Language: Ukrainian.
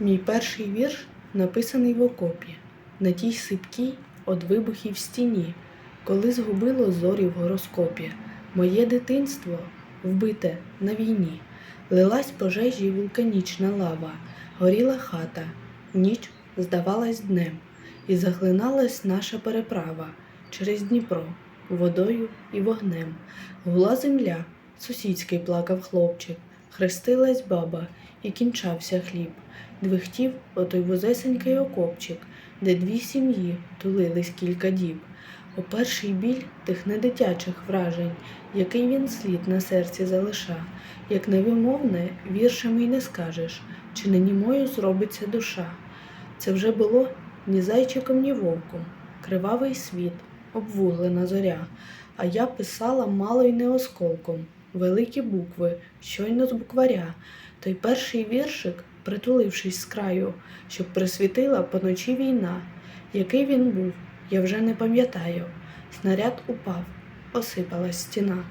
Мій перший вірш написаний в окопі, на тій сипкій од вибухів стіні, коли згубило зорі в гороскопі. Моє дитинство вбите на війні, лилась пожежі вулканічна лава, горіла хата, ніч здавалась днем, і заглиналась наша переправа через Дніпро, водою і вогнем. Гула земля, сусідський плакав хлопчик, хрестилась баба, і кінчався хліб. Двихтів отой вузесенький окопчик, де дві сім'ї тулились кілька діб. О перший біль тих недитячих вражень, який він слід на серці залиша, як невимовне віршами й не скажеш, чи не німою зробиться душа. Це вже було ні зайчиком, ні вовком, кривавий світ, обвуглена зоря, а я писала мало й не осколком, великі букви, щойно з букваря, той перший віршик, притулившись з краю, щоб присвітила поночі війна. Який він був, я вже не пам'ятаю. Снаряд упав, осипалась стіна.